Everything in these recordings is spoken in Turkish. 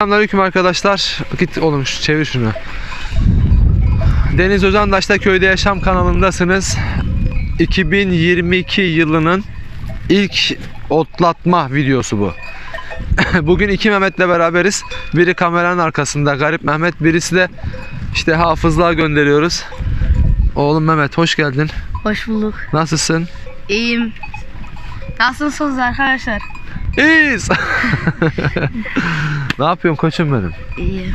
Selamünaleyküm arkadaşlar. Git oğlum çevir şunu. Deniz Özandaş'ta Köyde Yaşam kanalındasınız. 2022 yılının ilk otlatma videosu bu. Bugün iki Mehmet'le beraberiz. Biri kameranın arkasında Garip Mehmet, birisi de işte hafızlığa gönderiyoruz. Oğlum Mehmet hoş geldin. Hoş bulduk. Nasılsın? İyiyim. Nasılsınız arkadaşlar? İyiyiz. ne yapıyorsun koçum benim? İyi.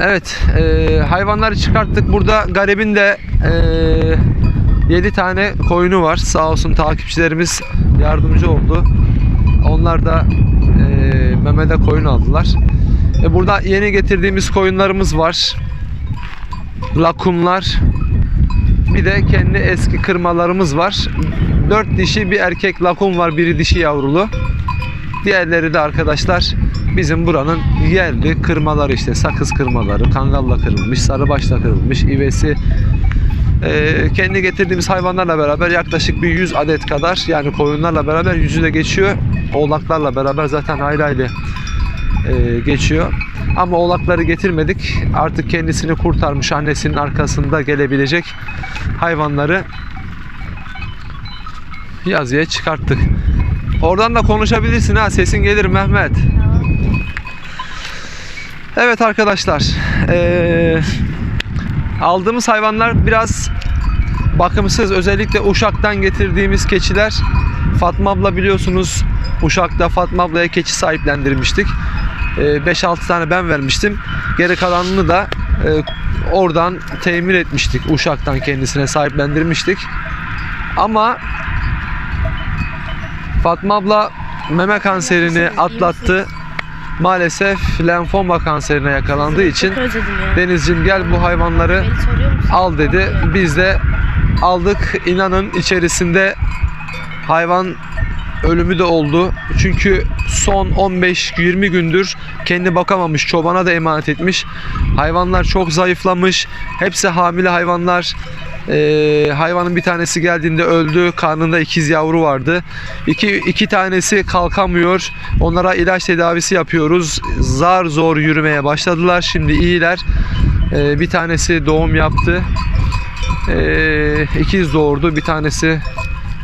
Evet, e, hayvanları çıkarttık. Burada garibin de e, 7 tane koyunu var. Sağ olsun takipçilerimiz yardımcı oldu. Onlar da e, Mehmet'e koyun aldılar. E, burada yeni getirdiğimiz koyunlarımız var. Lakumlar. Bir de kendi eski kırmalarımız var. 4 dişi bir erkek lakum var. Biri dişi yavrulu. Diğerleri de arkadaşlar bizim buranın yerli kırmaları işte sakız kırmaları, kangalla kırılmış, sarıbaşla kırılmış, ivesi. Ee, kendi getirdiğimiz hayvanlarla beraber yaklaşık bir 100 adet kadar yani koyunlarla beraber yüzü de geçiyor. Oğlaklarla beraber zaten ayrı ayrı e, geçiyor. Ama oğlakları getirmedik. Artık kendisini kurtarmış annesinin arkasında gelebilecek hayvanları yazıya çıkarttık. Oradan da konuşabilirsin ha sesin gelir Mehmet. Evet arkadaşlar. eee, aldığımız hayvanlar biraz bakımsız. Özellikle Uşak'tan getirdiğimiz keçiler. Fatma abla biliyorsunuz Uşak'ta Fatma ablaya keçi sahiplendirmiştik. 5-6 tane ben vermiştim. Geri kalanını da oradan temin etmiştik. Uşak'tan kendisine sahiplendirmiştik. Ama Fatma abla meme kanserini atlattı. Maalesef lenfoma kanserine yakalandığı için. Denizcim gel bu hayvanları al dedi. Biz de aldık. İnanın içerisinde hayvan ölümü de oldu. Çünkü son 15-20 gündür kendi bakamamış, çobana da emanet etmiş. Hayvanlar çok zayıflamış. Hepsi hamile hayvanlar. Ee, hayvanın bir tanesi geldiğinde öldü. Karnında ikiz yavru vardı. İki, iki tanesi kalkamıyor. Onlara ilaç tedavisi yapıyoruz. Zar zor yürümeye başladılar. Şimdi iyiler. Ee, bir tanesi doğum yaptı. Ee, ikiz doğurdu. Bir tanesi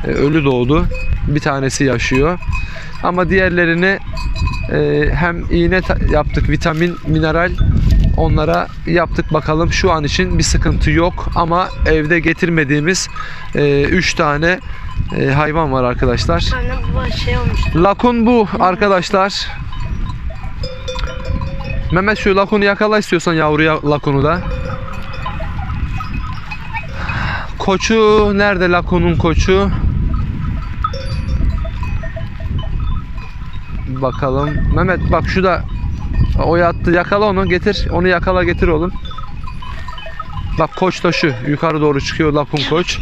e, ölü doğdu. Bir tanesi yaşıyor. Ama diğerlerini e, hem iğne yaptık, vitamin, mineral onlara yaptık bakalım. Şu an için bir sıkıntı yok ama evde getirmediğimiz 3 tane e, hayvan var arkadaşlar. Şey. Lakun bu arkadaşlar. Mehmet şu lakunu yakala istiyorsan yavruya lakunu da. Koçu nerede lakunun koçu? Bakalım. Mehmet bak şu da o yattı. Yakala onu getir. Onu yakala getir oğlum. Bak koç da şu. Yukarı doğru çıkıyor lakun koç.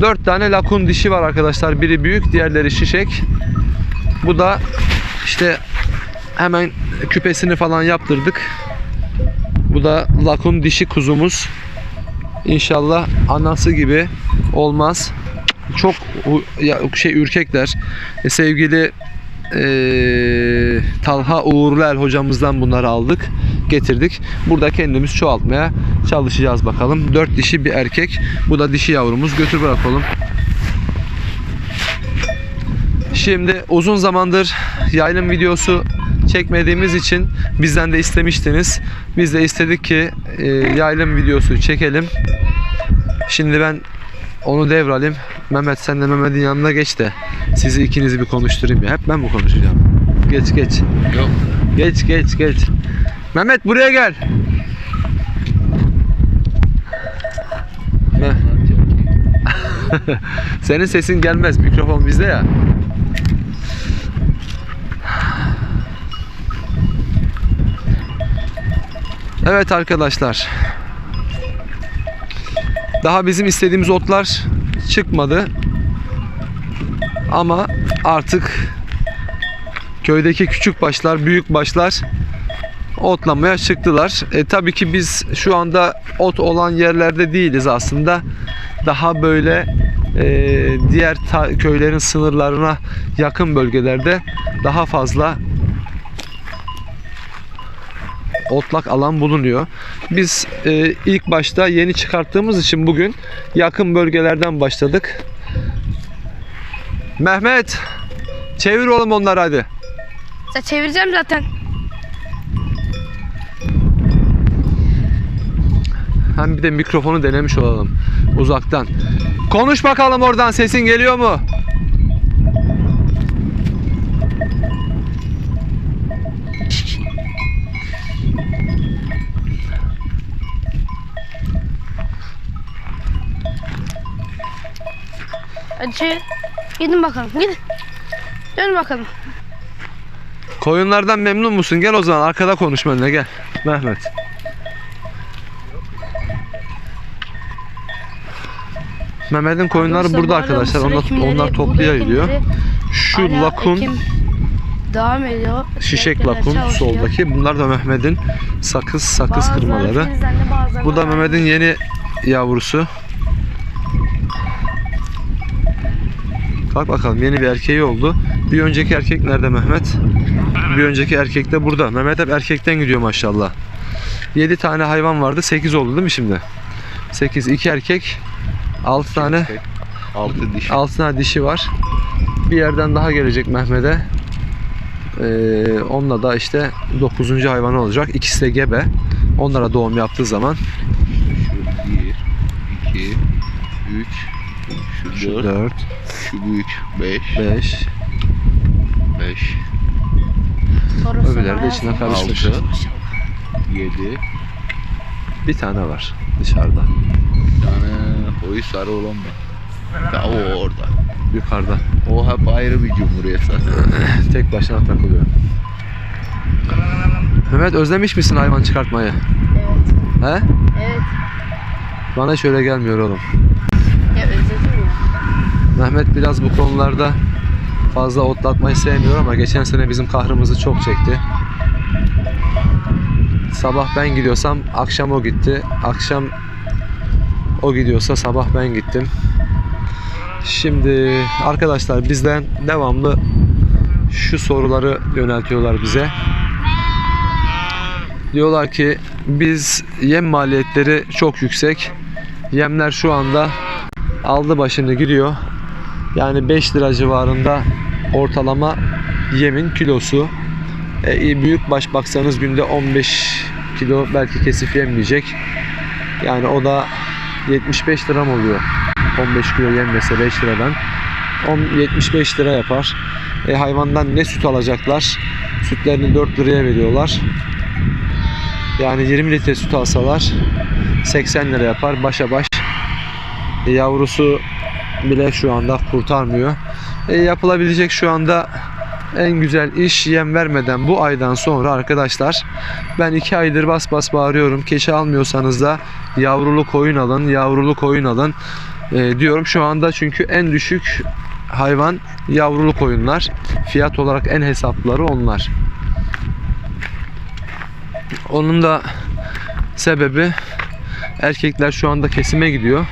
Dört tane lakun dişi var arkadaşlar. Biri büyük, diğerleri şişek. Bu da işte hemen küpesini falan yaptırdık. Bu da lakun dişi kuzumuz. İnşallah anası gibi olmaz. Çok şey ürkekler. E, sevgili eee, Talha Uğurluel hocamızdan bunları aldık, getirdik. Burada kendimiz çoğaltmaya çalışacağız bakalım. Dört dişi bir erkek. Bu da dişi yavrumuz. Götür bırak oğlum. Şimdi uzun zamandır yaylım videosu çekmediğimiz için bizden de istemiştiniz. Biz de istedik ki e, yaylım videosu çekelim. Şimdi ben onu devralayım. Mehmet sen de Mehmet'in yanına geç de sizi ikinizi bir konuşturayım ya. Hep ben mi konuşacağım? Geç geç. Yok. Geç geç geç. Mehmet buraya gel. Meh. Senin sesin gelmez. Mikrofon bizde ya. Evet arkadaşlar. Daha bizim istediğimiz otlar çıkmadı. Ama artık köydeki küçük başlar, büyük başlar otlamaya çıktılar. E, tabii ki biz şu anda ot olan yerlerde değiliz aslında. Daha böyle e, diğer köylerin sınırlarına yakın bölgelerde daha fazla otlak alan bulunuyor. Biz e, ilk başta yeni çıkarttığımız için bugün yakın bölgelerden başladık. Mehmet çevir oğlum onları hadi. Sen çevireceğim zaten. Hem bir de mikrofonu denemiş olalım uzaktan. Konuş bakalım oradan sesin geliyor mu? Hadi çevir. Gidin bakalım. Gidin. Dön bakalım. Koyunlardan memnun musun? Gel o zaman arkada konuş benimle gel. Mehmet. Mehmet'in koyunları burada arkadaşlar. Onlar, onlar topluya gidiyor. Şu lakun, devam ediyor. şişek lakun soldaki. Bunlar da Mehmet'in sakız sakız kırmaları. Bu da Mehmet'in yeni yavrusu. Bak bakalım yeni bir erkeği oldu. Bir önceki erkek nerede Mehmet? Bir önceki erkek de burada. Mehmet hep erkekten gidiyor maşallah. 7 tane hayvan vardı. 8 oldu değil mi şimdi? 8 2 erkek 6 tane 6 diş. 6 tane dişi var. Bir yerden daha gelecek Mehmet'e. Ee, onunla da işte 9. hayvan olacak. İkisi de gebe. Onlara doğum yaptığı zaman Şu 1, 2, 3, şu şu 4, 4, şu büyük 5, 5, 5, Sonrası Öbürleri de içine karışmış. Altı. 7, Bir tane var dışarıda. bir tane koyu sarı olan mı? Ya o orada. Yukarıda. O hep ayrı bir cumhuriyet zaten. Tek başına takılıyor. Mehmet özlemiş misin hayvan çıkartmayı? Evet. He? Evet. Bana hiç öyle gelmiyor oğlum. Mehmet biraz bu konularda fazla otlatmayı sevmiyor ama geçen sene bizim kahrımızı çok çekti. Sabah ben gidiyorsam akşam o gitti. Akşam o gidiyorsa sabah ben gittim. Şimdi arkadaşlar bizden devamlı şu soruları yöneltiyorlar bize. Diyorlar ki biz yem maliyetleri çok yüksek. Yemler şu anda aldı başını gidiyor. Yani 5 lira civarında ortalama yemin kilosu. E, büyük baş baksanız günde 15 kilo belki kesip yemleyecek. Yani o da 75 lira mı oluyor? 15 kilo yemlese 5 liradan. 10, 75 lira yapar. E, hayvandan ne süt alacaklar? Sütlerini 4 liraya veriyorlar. Yani 20 litre süt alsalar 80 lira yapar başa baş. E, yavrusu bile şu anda kurtarmıyor. E, yapılabilecek şu anda en güzel iş yem vermeden bu aydan sonra arkadaşlar ben iki aydır bas bas bağırıyorum. Keçi almıyorsanız da yavrulu koyun alın, yavrulu koyun alın e, diyorum. Şu anda çünkü en düşük hayvan yavrulu koyunlar. Fiyat olarak en hesapları onlar. Onun da sebebi erkekler şu anda kesime gidiyor.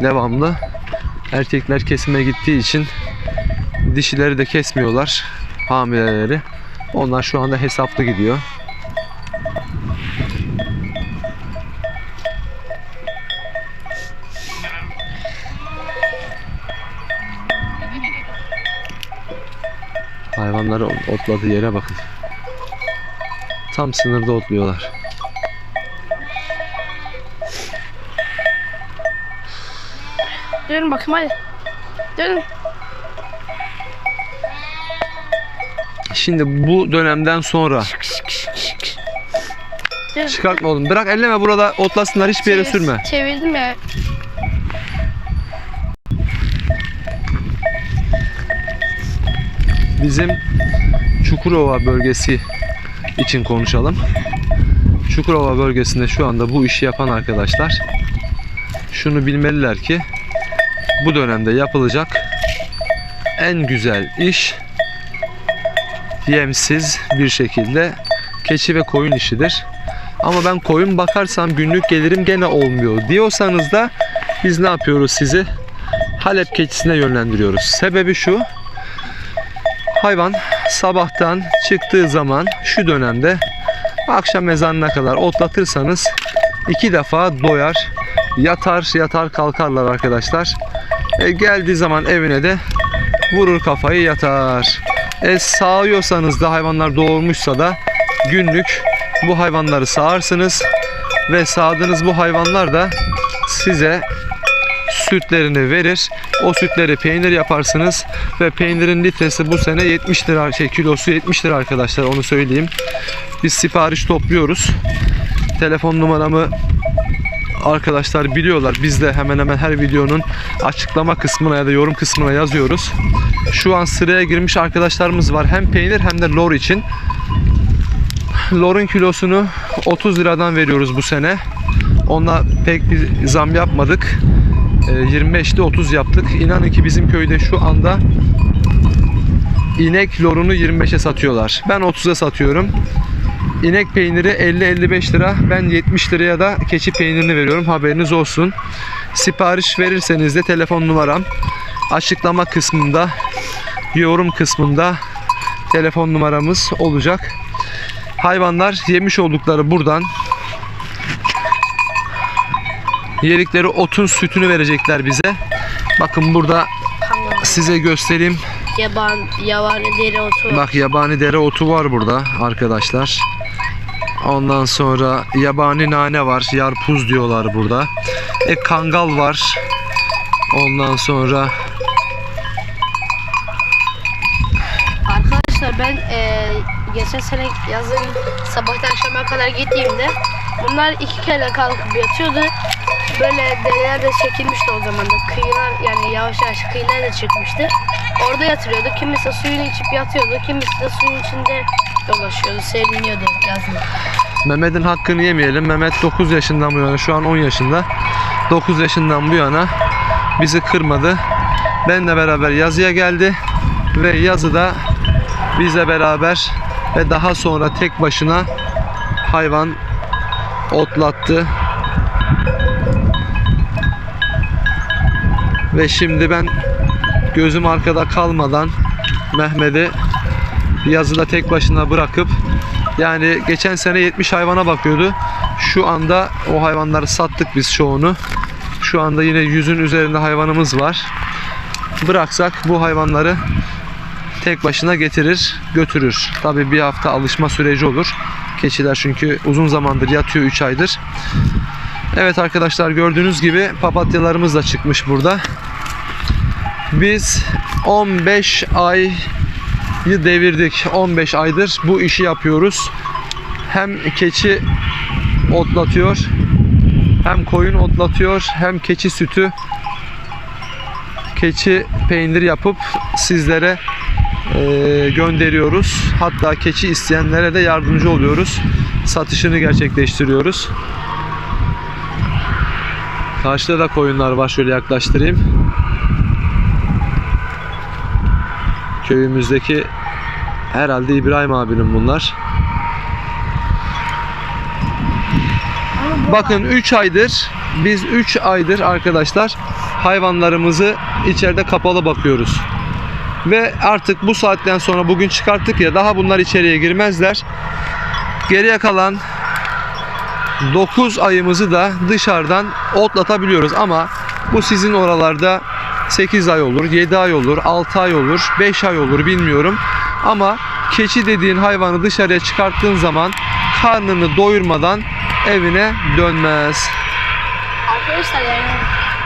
Devamlı. Erkekler kesime gittiği için dişileri de kesmiyorlar. Hamileleri. Onlar şu anda hesaplı gidiyor. Hayvanları otladığı yere bakın. Tam sınırda otluyorlar. Dönün bakayım hadi. Dönün. Şimdi bu dönemden sonra Dönün. çıkartma oğlum. Bırak elleme burada otlasınlar hiçbir yere Çevir- sürme. Çevirdim ya. Bizim Çukurova bölgesi için konuşalım. Çukurova bölgesinde şu anda bu işi yapan arkadaşlar şunu bilmeliler ki bu dönemde yapılacak en güzel iş yemsiz bir şekilde keçi ve koyun işidir. Ama ben koyun bakarsam günlük gelirim gene olmuyor diyorsanız da biz ne yapıyoruz sizi? Halep keçisine yönlendiriyoruz. Sebebi şu. Hayvan sabahtan çıktığı zaman şu dönemde Akşam ezanına kadar otlatırsanız iki defa doyar. Yatar yatar kalkarlar arkadaşlar. E, geldiği zaman evine de vurur kafayı yatar. E, sağıyorsanız da hayvanlar doğurmuşsa da günlük bu hayvanları sağarsınız ve sağdığınız bu hayvanlar da size sütlerini verir. O sütleri peynir yaparsınız ve peynirin litresi bu sene 70 lira şey kilosu 70 lira arkadaşlar onu söyleyeyim. Biz sipariş topluyoruz. Telefon numaramı arkadaşlar biliyorlar. Biz de hemen hemen her videonun açıklama kısmına ya da yorum kısmına yazıyoruz. Şu an sıraya girmiş arkadaşlarımız var. Hem peynir hem de lor için. Lor'un kilosunu 30 liradan veriyoruz bu sene. Ona pek bir zam yapmadık. Ee, 25'te 30 yaptık. İnanın ki bizim köyde şu anda inek lorunu 25'e satıyorlar. Ben 30'a satıyorum. İnek peyniri 50-55 lira. Ben 70 liraya da keçi peynirini veriyorum. Haberiniz olsun. Sipariş verirseniz de telefon numaram açıklama kısmında, yorum kısmında telefon numaramız olacak. Hayvanlar yemiş oldukları buradan yedikleri otun sütünü verecekler bize. Bakın burada size göstereyim. Yaban, yavan deri otu. Bak yabani dere otu var burada arkadaşlar. Ondan sonra yabani nane var. Yarpuz diyorlar burada. E kangal var. Ondan sonra Arkadaşlar ben eee, geçen sene yazın sabahtan akşama kadar gittiğimde bunlar iki kere kalkıp yatıyordu. Böyle dereler de çekilmişti o zaman da. Kıyılar yani yavaş yavaş kıyılar da çıkmıştı. Orada yatırıyordu. Kimisi suyunu içip yatıyordu. Kimisi de suyun içinde dolaşıyordu. Seriniyordu yazın. Mehmet'in hakkını yemeyelim. Mehmet 9 yaşından bu yana şu an 10 yaşında. 9 yaşından bu yana bizi kırmadı. Benle beraber yazıya geldi ve yazıda bizle beraber ve daha sonra tek başına hayvan otlattı. Ve şimdi ben gözüm arkada kalmadan Mehmet'i yazıda tek başına bırakıp yani geçen sene 70 hayvana bakıyordu. Şu anda o hayvanları sattık biz çoğunu. Şu anda yine yüzün üzerinde hayvanımız var. Bıraksak bu hayvanları tek başına getirir, götürür. Tabi bir hafta alışma süreci olur. Keçiler çünkü uzun zamandır yatıyor 3 aydır. Evet arkadaşlar gördüğünüz gibi papatyalarımız da çıkmış burada. Biz 15 ay devirdik. 15 aydır bu işi yapıyoruz. Hem keçi otlatıyor, hem koyun otlatıyor, hem keçi sütü, keçi peynir yapıp sizlere eee, gönderiyoruz. Hatta keçi isteyenlere de yardımcı oluyoruz. Satışını gerçekleştiriyoruz. Karşıda da koyunlar var. Şöyle yaklaştırayım. Köyümüzdeki herhalde İbrahim abinin bunlar. Bakın 3 aydır biz 3 aydır arkadaşlar hayvanlarımızı içeride kapalı bakıyoruz. Ve artık bu saatten sonra bugün çıkarttık ya daha bunlar içeriye girmezler. Geriye kalan 9 ayımızı da dışarıdan otlatabiliyoruz ama bu sizin oralarda 8 ay olur, 7 ay olur, 6 ay olur, 5 ay olur bilmiyorum. Ama keçi dediğin hayvanı dışarıya çıkarttığın zaman karnını doyurmadan evine dönmez. Arkadaşlar yani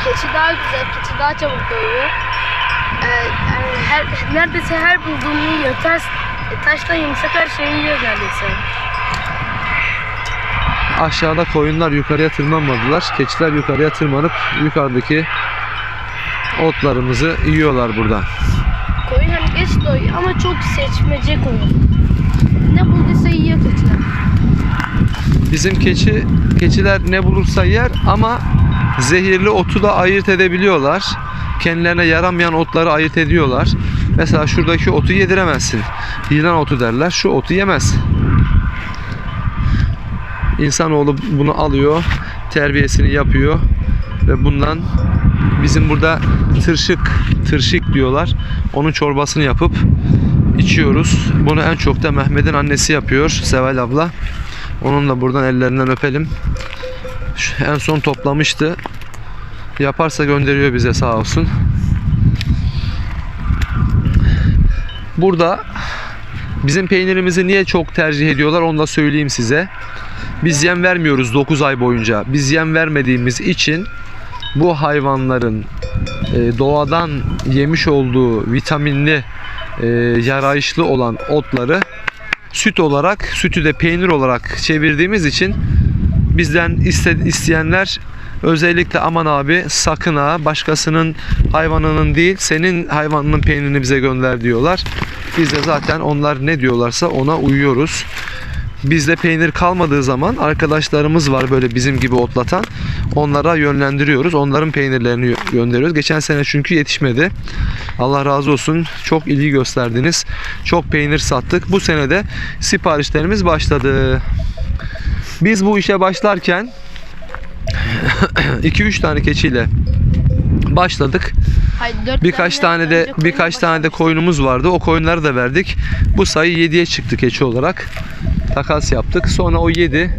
keçi daha güzel, keçi daha çabuk doyuyor. Ee, yani her, neredeyse her bulduğunu yiyor. Ters, e, taştan yumuşak her şeyi yiyor neredeyse. Aşağıda koyunlar yukarıya tırmanmadılar. Keçiler yukarıya tırmanıp yukarıdaki otlarımızı yiyorlar burada. Koyun hem geç doyuyor ama çok seçmece koyun. Ne bulduysa yiyor keçiler. Bizim keçi keçiler ne bulursa yer ama zehirli otu da ayırt edebiliyorlar. Kendilerine yaramayan otları ayırt ediyorlar. Mesela şuradaki otu yediremezsin. Yılan otu derler. Şu otu yemez. İnsanoğlu bunu alıyor, terbiyesini yapıyor ve bundan bizim burada tırşık, tırşık diyorlar. Onun çorbasını yapıp içiyoruz. Bunu en çok da Mehmet'in annesi yapıyor, Seval abla. Onun da buradan ellerinden öpelim. En son toplamıştı. Yaparsa gönderiyor bize sağ olsun. Burada bizim peynirimizi niye çok tercih ediyorlar onu da söyleyeyim size. Biz yem vermiyoruz 9 ay boyunca. Biz yem vermediğimiz için bu hayvanların e, doğadan yemiş olduğu vitaminli e, yarayışlı olan otları süt olarak, sütü de peynir olarak çevirdiğimiz için bizden iste, isteyenler özellikle aman abi sakın ha başkasının hayvanının değil senin hayvanının peynirini bize gönder diyorlar. Biz de zaten onlar ne diyorlarsa ona uyuyoruz. Bizde peynir kalmadığı zaman arkadaşlarımız var böyle bizim gibi otlatan. Onlara yönlendiriyoruz. Onların peynirlerini gö- gönderiyoruz. Geçen sene çünkü yetişmedi. Allah razı olsun. Çok ilgi gösterdiniz. Çok peynir sattık. Bu sene de siparişlerimiz başladı. Biz bu işe başlarken 2-3 tane keçiyle başladık. Hayır, Birkaç tane de birkaç tane de koyunumuz vardı. O koyunları da verdik. Bu sayı 7'ye çıktı keçi olarak. Takas yaptık. Sonra o 7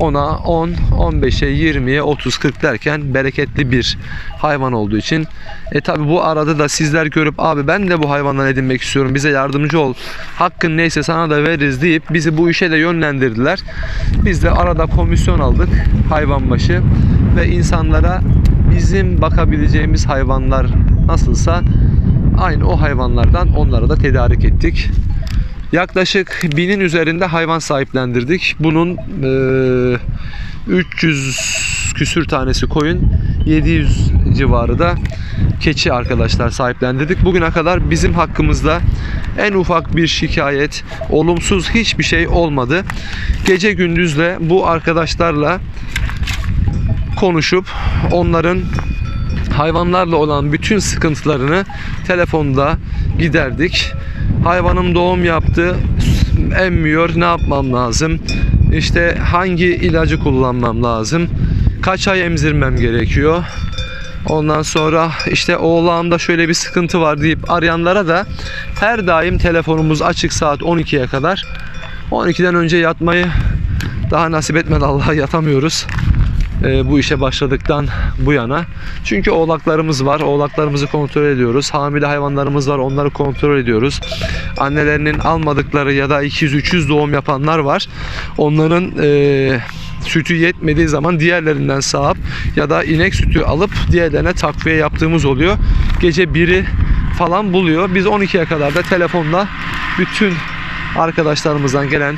ona 10, 15'e, 20'ye, 30, 40 derken bereketli bir hayvan olduğu için e tabi bu arada da sizler görüp abi ben de bu hayvandan edinmek istiyorum bize yardımcı ol hakkın neyse sana da veririz deyip bizi bu işe de yönlendirdiler. Biz de arada komisyon aldık hayvan başı ve insanlara bizim bakabileceğimiz hayvanlar nasılsa aynı o hayvanlardan onlara da tedarik ettik. Yaklaşık binin üzerinde hayvan sahiplendirdik. Bunun eee, 300 küsür tanesi koyun, 700 civarı da keçi arkadaşlar sahiplendirdik. Bugüne kadar bizim hakkımızda en ufak bir şikayet, olumsuz hiçbir şey olmadı. Gece gündüzle bu arkadaşlarla konuşup onların hayvanlarla olan bütün sıkıntılarını telefonda giderdik. Hayvanım doğum yaptı, emmiyor, ne yapmam lazım? İşte hangi ilacı kullanmam lazım? Kaç ay emzirmem gerekiyor? Ondan sonra işte oğlağımda şöyle bir sıkıntı var deyip arayanlara da her daim telefonumuz açık saat 12'ye kadar. 12'den önce yatmayı daha nasip etmedi Allah'a yatamıyoruz e, bu işe başladıktan bu yana. Çünkü oğlaklarımız var. Oğlaklarımızı kontrol ediyoruz. Hamile hayvanlarımız var. Onları kontrol ediyoruz. Annelerinin almadıkları ya da 200-300 doğum yapanlar var. Onların e, sütü yetmediği zaman diğerlerinden sağıp ya da inek sütü alıp diğerlerine takviye yaptığımız oluyor. Gece 1'i falan buluyor. Biz 12'ye kadar da telefonla bütün arkadaşlarımızdan gelen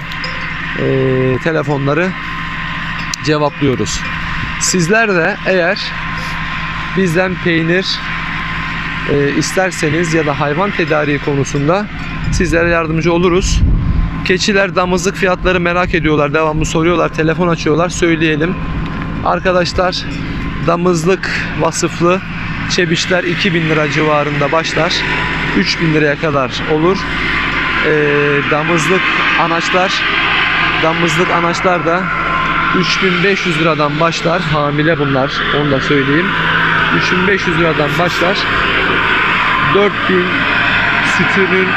e, telefonları cevaplıyoruz. Sizler de eğer bizden peynir e, isterseniz ya da hayvan tedariği konusunda sizlere yardımcı oluruz. Keçiler damızlık fiyatları merak ediyorlar. Devamlı soruyorlar. Telefon açıyorlar. Söyleyelim. Arkadaşlar damızlık vasıflı çebişler 2000 lira civarında başlar. 3000 liraya kadar olur. E, damızlık anaçlar damızlık anaçlar da 3500 liradan başlar. Hamile bunlar. Onu da söyleyeyim. 3500 liradan başlar. 4000 sütünün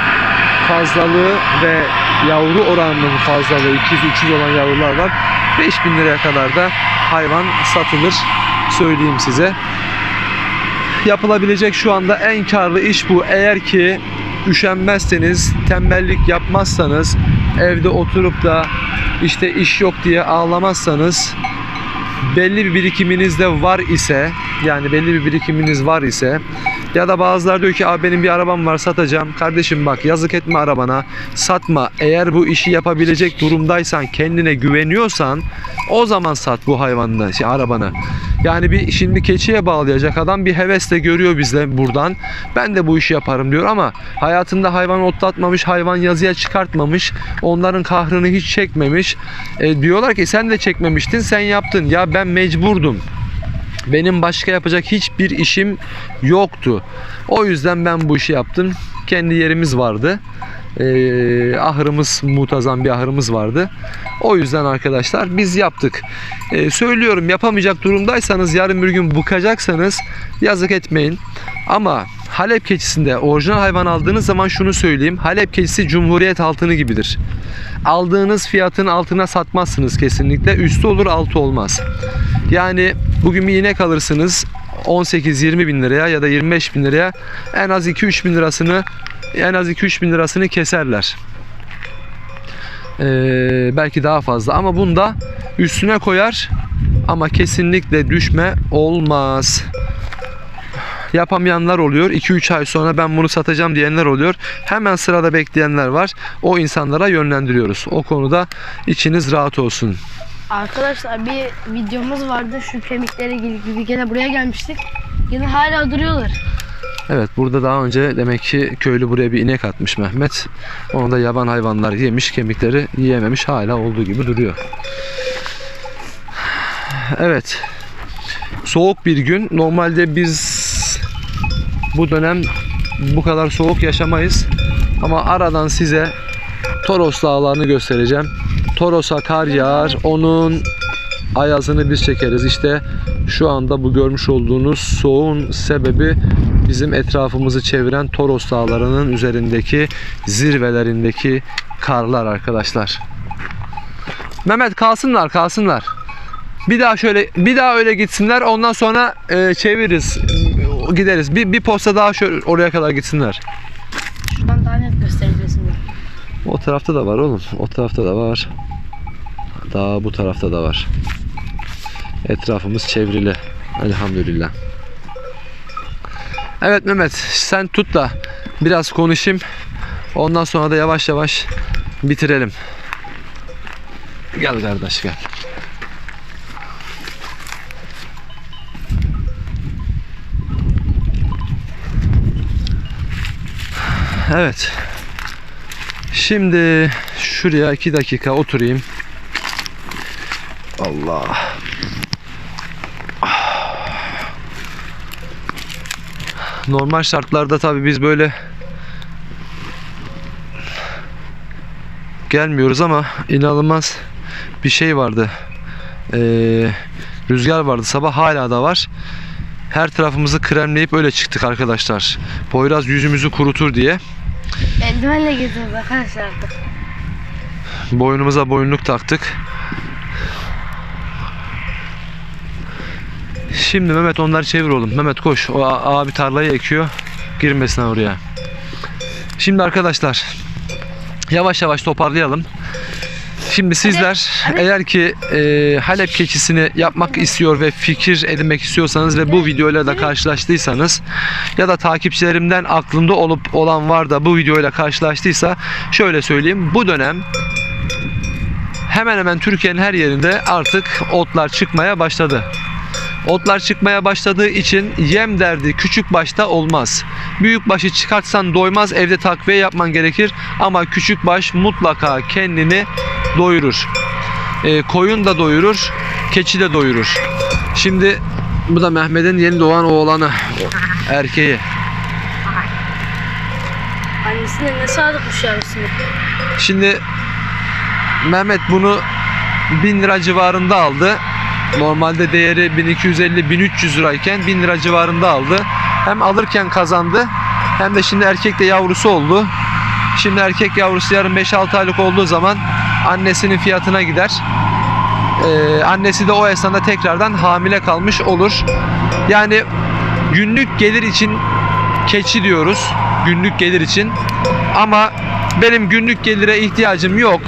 fazlalığı ve yavru oranının fazlalığı 200-300 olan yavrular var. 5000 liraya kadar da hayvan satılır. Söyleyeyim size. Yapılabilecek şu anda en karlı iş bu. Eğer ki üşenmezseniz, tembellik yapmazsanız, evde oturup da işte iş yok diye ağlamazsanız belli bir birikiminiz de var ise yani belli bir birikiminiz var ise ya da bazılar diyor ki abi benim bir arabam var satacağım. Kardeşim bak yazık etme arabana. Satma. Eğer bu işi yapabilecek durumdaysan, kendine güveniyorsan o zaman sat bu hayvanını, şey, arabanı. Yani bir şimdi keçiye bağlayacak adam bir hevesle görüyor bizle buradan. Ben de bu işi yaparım diyor ama hayatında hayvan otlatmamış, hayvan yazıya çıkartmamış, onların kahrını hiç çekmemiş. E, diyorlar ki sen de çekmemiştin, sen yaptın. Ya ben mecburdum. Benim başka yapacak hiçbir işim yoktu. O yüzden ben bu işi yaptım. Kendi yerimiz vardı. Ee, ahırımız mutazam bir ahırımız vardı. O yüzden arkadaşlar biz yaptık. Ee, söylüyorum yapamayacak durumdaysanız yarın bir gün bıkacaksanız yazık etmeyin. Ama Halep keçisinde orijinal hayvan aldığınız zaman şunu söyleyeyim. Halep keçisi Cumhuriyet altını gibidir. Aldığınız fiyatın altına satmazsınız kesinlikle. Üstü olur altı olmaz. Yani bugün bir inek alırsınız 18-20 bin liraya ya da 25 bin liraya en az 2-3 bin lirasını en az 2-3 bin lirasını keserler. Ee, belki daha fazla ama bunda üstüne koyar ama kesinlikle düşme olmaz yapamayanlar oluyor. 2-3 ay sonra ben bunu satacağım diyenler oluyor. Hemen sırada bekleyenler var. O insanlara yönlendiriyoruz. O konuda içiniz rahat olsun. Arkadaşlar bir videomuz vardı. Şu kemiklere gibi gene buraya gelmiştik. Yine hala duruyorlar. Evet burada daha önce demek ki köylü buraya bir inek atmış Mehmet. Onu da yaban hayvanlar yemiş kemikleri yiyememiş hala olduğu gibi duruyor. Evet. Soğuk bir gün. Normalde biz bu dönem bu kadar soğuk yaşamayız. Ama aradan size Toros dağlarını göstereceğim. Toros'a kar yağar. Onun ayazını biz çekeriz. İşte şu anda bu görmüş olduğunuz soğuğun sebebi bizim etrafımızı çeviren Toros dağlarının üzerindeki zirvelerindeki karlar arkadaşlar. Mehmet kalsınlar kalsınlar. Bir daha şöyle bir daha öyle gitsinler ondan sonra e, çeviririz gideriz. Bir, bir posta daha şöyle oraya kadar gitsinler. Şuradan daha net göstereceğiz. O tarafta da var oğlum. O tarafta da var. Daha bu tarafta da var. Etrafımız çevrili. Elhamdülillah. Evet Mehmet sen tut da biraz konuşayım. Ondan sonra da yavaş yavaş bitirelim. Gel kardeş gel. Evet. Şimdi şuraya iki dakika oturayım. Allah. Normal şartlarda tabii biz böyle gelmiyoruz ama inanılmaz bir şey vardı. Ee, rüzgar vardı. Sabah hala da var. Her tarafımızı kremleyip öyle çıktık arkadaşlar. Poyraz yüzümüzü kurutur diye. Eldivenle geziyoruz arkadaşlar. Boynumuza boynluk taktık. Şimdi Mehmet onları çevir oğlum. Mehmet koş. O abi tarlayı ekiyor. Girmesin oraya. Şimdi arkadaşlar yavaş yavaş toparlayalım. Şimdi sizler eğer ki e, Halep keçisini yapmak istiyor ve fikir edinmek istiyorsanız ve bu videoyla da karşılaştıysanız ya da takipçilerimden aklında olup olan var da bu videoyla karşılaştıysa şöyle söyleyeyim. Bu dönem hemen hemen Türkiye'nin her yerinde artık otlar çıkmaya başladı. Otlar çıkmaya başladığı için yem derdi küçük başta olmaz. Büyük başı çıkartsan doymaz evde takviye yapman gerekir ama küçük baş mutlaka kendini doyurur. Ee, koyun da doyurur, keçi de doyurur. Şimdi bu da Mehmet'in yeni doğan oğlanı, erkeği. Annesine ne sadıkmış yavrusunu. Şimdi Mehmet bunu 1000 lira civarında aldı. Normalde değeri 1250-1300 lirayken 1000 lira civarında aldı. Hem alırken kazandı hem de şimdi erkek de yavrusu oldu. Şimdi erkek yavrusu yarın 5-6 aylık olduğu zaman annesinin fiyatına gider. Ee, annesi de o esnada tekrardan hamile kalmış olur. Yani günlük gelir için keçi diyoruz. Günlük gelir için. Ama benim günlük gelire ihtiyacım yok.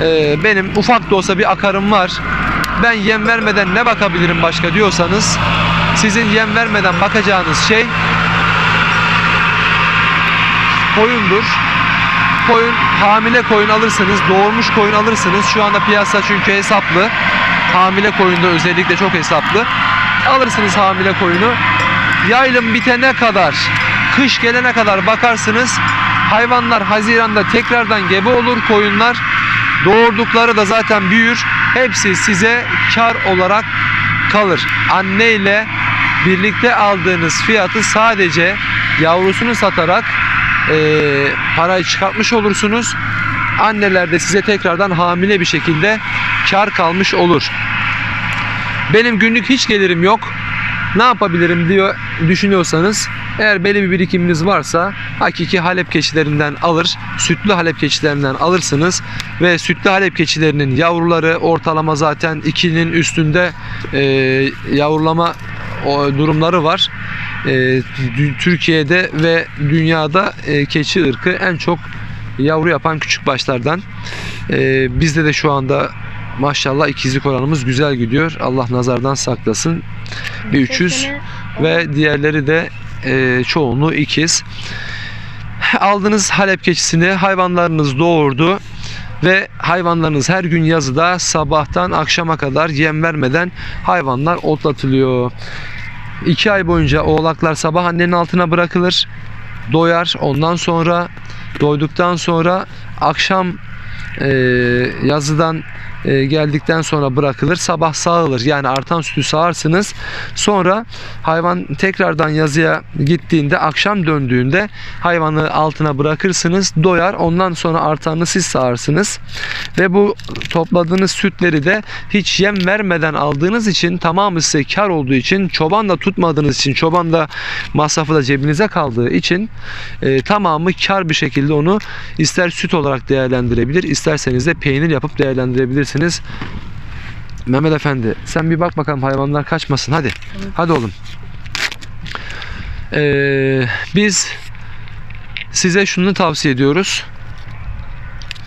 Ee, benim ufak da olsa bir akarım var. Ben yem vermeden ne bakabilirim başka diyorsanız sizin yem vermeden bakacağınız şey koyundur. Koyun, hamile koyun alırsınız, doğurmuş koyun alırsınız. Şu anda piyasa çünkü hesaplı. Hamile koyunda özellikle çok hesaplı. Alırsınız hamile koyunu. Yaylım bitene kadar, kış gelene kadar bakarsınız. Hayvanlar Haziran'da tekrardan gebe olur koyunlar. Doğurdukları da zaten büyür. Hepsi size kar olarak kalır. Anne ile birlikte aldığınız fiyatı sadece yavrusunu satarak eee, parayı çıkartmış olursunuz. Anneler de size tekrardan hamile bir şekilde kar kalmış olur. Benim günlük hiç gelirim yok. Ne yapabilirim diyor düşünüyorsanız Eğer belli bir birikiminiz varsa hakiki Halep keçilerinden alır, sütlü Halep keçilerinden alırsınız ve sütlü Halep keçilerinin yavruları ortalama zaten 2'nin üstünde e, yavrulama o, durumları var. E, Türkiye'de ve dünyada e, keçi ırkı en çok yavru yapan küçük başlardan. E, bizde de şu anda maşallah ikizlik oranımız güzel gidiyor. Allah nazardan saklasın. Bir 300 Sene- ve diğerleri de e, çoğunluğu ikiz. Aldığınız Halep keçisini hayvanlarınız doğurdu ve hayvanlarınız her gün yazıda sabahtan akşama kadar yem vermeden hayvanlar otlatılıyor. İki ay boyunca oğlaklar sabah annenin altına bırakılır. Doyar. Ondan sonra doyduktan sonra akşam e, yazıdan e, geldikten sonra bırakılır. Sabah sağılır. Yani artan sütü sağarsınız. Sonra hayvan tekrardan yazıya gittiğinde akşam döndüğünde hayvanı altına bırakırsınız. Doyar. Ondan sonra artanını siz sağarsınız. Ve bu topladığınız sütleri de hiç yem vermeden aldığınız için tamamı size kar olduğu için çoban da tutmadığınız için çoban da masrafı da cebinize kaldığı için e, tamamı kar bir şekilde onu ister süt olarak değerlendirebilir isterseniz de peynir yapıp değerlendirebilirsiniz. Mehmet Efendi sen bir bak bakalım hayvanlar kaçmasın hadi. Hadi oğlum. Ee, biz size şunu tavsiye ediyoruz.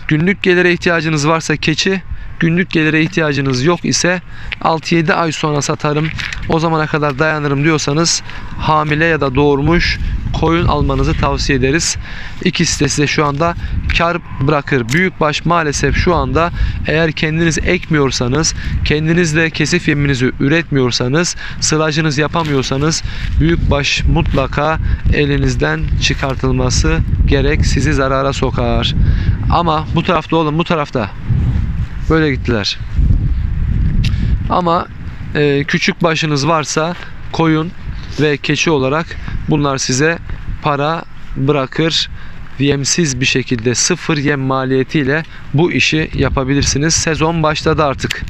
Günlük gelire ihtiyacınız varsa keçi, günlük gelire ihtiyacınız yok ise 6-7 ay sonra satarım. O zamana kadar dayanırım diyorsanız hamile ya da doğurmuş koyun almanızı tavsiye ederiz. İkisi de size şu anda kar bırakır. Büyükbaş maalesef şu anda eğer kendiniz ekmiyorsanız, kendiniz de kesif yeminizi üretmiyorsanız, sılacınız yapamıyorsanız büyükbaş mutlaka elinizden çıkartılması gerek. Sizi zarara sokar. Ama bu tarafta oğlum bu tarafta. Böyle gittiler. Ama e, küçük başınız varsa koyun ve keçi olarak bunlar size para bırakır. Yemsiz bir şekilde sıfır yem maliyetiyle bu işi yapabilirsiniz. Sezon başladı artık.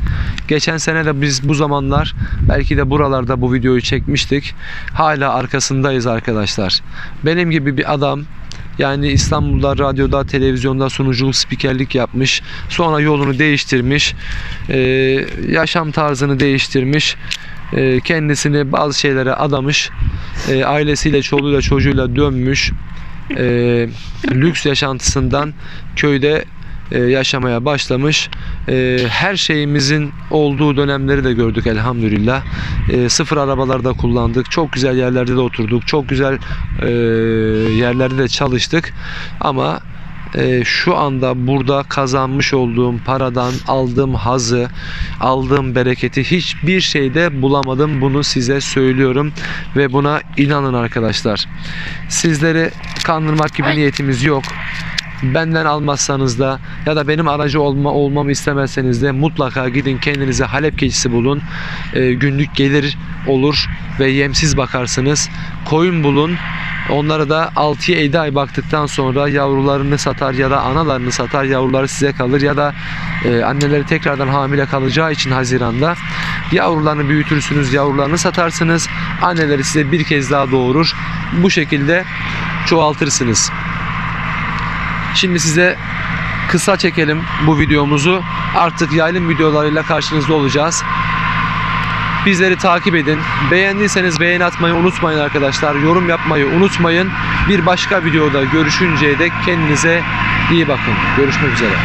Geçen sene de biz bu zamanlar belki de buralarda bu videoyu çekmiştik. Hala arkasındayız arkadaşlar. Benim gibi bir adam yani İstanbul'da radyoda, televizyonda sunuculuk, spikerlik yapmış. Sonra yolunu değiştirmiş. Yaşam tarzını değiştirmiş. Ee, kendisini bazı şeylere adamış. Ee, ailesiyle, çoluğuyla, çocuğuyla dönmüş. Ee, lüks yaşantısından köyde e, yaşamaya başlamış. E, her şeyimizin olduğu dönemleri de gördük elhamdülillah. E, sıfır arabalarda kullandık. Çok güzel yerlerde de oturduk. Çok güzel e, yerlerde de çalıştık. Ama e, şu anda burada kazanmış olduğum paradan aldığım hazı, aldığım bereketi hiçbir şeyde bulamadım. Bunu size söylüyorum ve buna inanın arkadaşlar. Sizleri kandırmak gibi niyetimiz yok benden almazsanız da ya da benim aracı olma olmamı istemezseniz de mutlaka gidin kendinize Halep keçisi bulun. Ee, günlük gelir olur ve yemsiz bakarsınız. Koyun bulun. Onlara da 6'ya 7 ay baktıktan sonra yavrularını satar ya da analarını satar yavruları size kalır ya da e, anneleri tekrardan hamile kalacağı için Haziran'da yavrularını büyütürsünüz yavrularını satarsınız anneleri size bir kez daha doğurur bu şekilde çoğaltırsınız. Şimdi size kısa çekelim bu videomuzu. Artık yaylım videolarıyla karşınızda olacağız. Bizleri takip edin. Beğendiyseniz beğeni atmayı unutmayın arkadaşlar. Yorum yapmayı unutmayın. Bir başka videoda görüşünceye dek kendinize iyi bakın. Görüşmek üzere.